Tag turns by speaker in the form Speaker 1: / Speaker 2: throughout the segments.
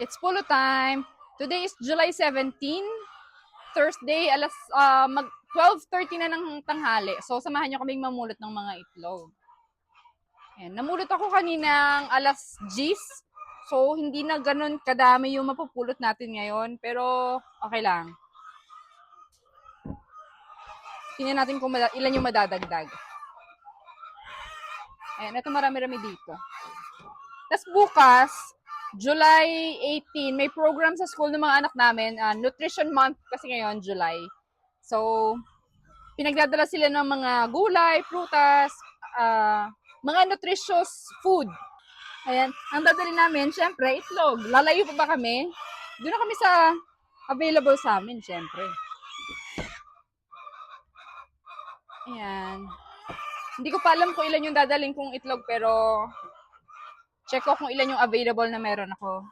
Speaker 1: It's polo time. Today is July 17, Thursday, alas ah, mag 12:30 na ng tanghali. So samahan niyo kaming mamulot ng mga itlog. Ayan, namulot ako kaninang alas 10. So hindi na ganun kadami yung mapupulot natin ngayon, pero okay lang. Tingnan natin kung ilan yung madadagdag. Ayan, ito marami-rami dito. Tapos bukas, July 18, may program sa school ng mga anak namin. ah, Nutrition Month kasi ngayon, July. So, pinagdadala sila ng mga gulay, prutas, ah, mga nutritious food. Ayan, ang dadali namin, syempre, itlog. Lalayo pa ba kami? Doon na kami sa available sa amin, syempre. Ayan. Hindi ko pa alam kung ilan yung dadaling kong itlog, pero check ko kung ilan yung available na meron ako.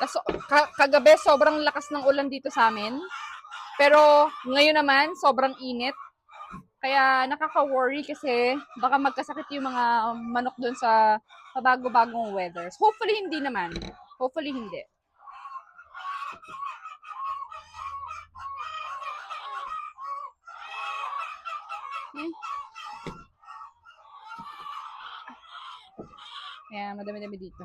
Speaker 1: Tapos, ka- kagabi, sobrang lakas ng ulan dito sa amin. Pero, ngayon naman, sobrang init. Kaya, nakaka-worry kasi baka magkasakit yung mga manok doon sa pabago-bagong weathers. Hopefully, hindi naman. Hopefully, hindi. Eh. Kaya madami-dami dito.